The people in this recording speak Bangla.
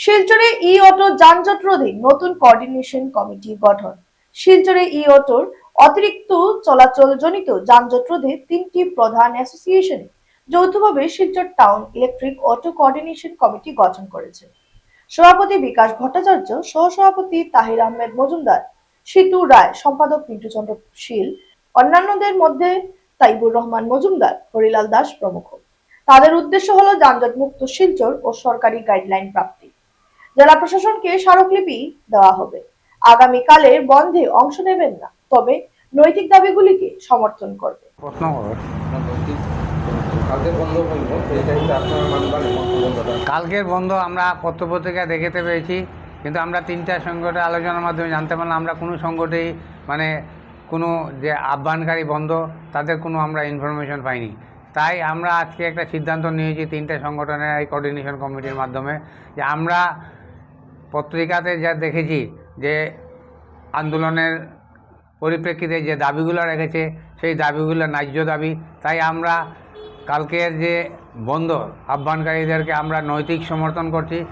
শিলচরে ই অটো যানজট রোধে নতুন কোঅর্ডিনেশন কমিটি গঠন। শিলচরে ই অটোর অতিরিক্ত চলাচল জনিত যানজট রোধে তিনটি প্রধান অ্যাসোসিয়েশনে যৌথভাবে Silchar town electric auto coordination committee গঠন করেছে। সভাপতি বিকাশ ভট্টাচার্য, সহসভাপতি তাহির আহমেদ মজুমদার সিটু রায়, সম্পাদক পিন্টু চন্দ্র শীল, অন্যান্যদের মধ্যে তাইবুর রহমান মজুমদার, হরিলাল দাস প্রমুখ। তাদের উদ্দেশ্য হলো যানজট মুক্ত শিলচর ও সরকারি গাইডলাইন প্রাপ্তি। জেলা প্রশাসনকে স্মারকলিপি দেওয়া হবে। আগামীকালে বন্ধে অংশ নেবেন না তবে নৈতিক দাবিগুলিকে সমর্থন করবে। কালকের বন্ধ আমরা পত্রপত্রিকা দেখতে পেয়েছি কিন্তু আমরা তিনটা সংগঠনের আলোচনার মাধ্যমে জানতে পারলাম আমরা কোনো সংগঠেই মানে কোনো যে আহ্বানকারী বন্ধ তাদের কোনো আমরা ইনফরমেশন পাইনি। তাই আমরা আজকে একটা সিদ্ধান্ত নিয়েছি তিনটে সংগঠনের এই কোঅর্ডিনেশন কমিটির মাধ্যমে যে আমরা পত্রিকাতে যা দেখেছি যে আন্দোলনের পরিপ্রেক্ষিতে যে দাবিগুলো রেখেছে, সেই দাবিগুলো ন্যায্য দাবি। তাই আমরা কালকের যে বন্ধ আহ্বানকারীদেরকে আমরা নৈতিক সমর্থন করছি।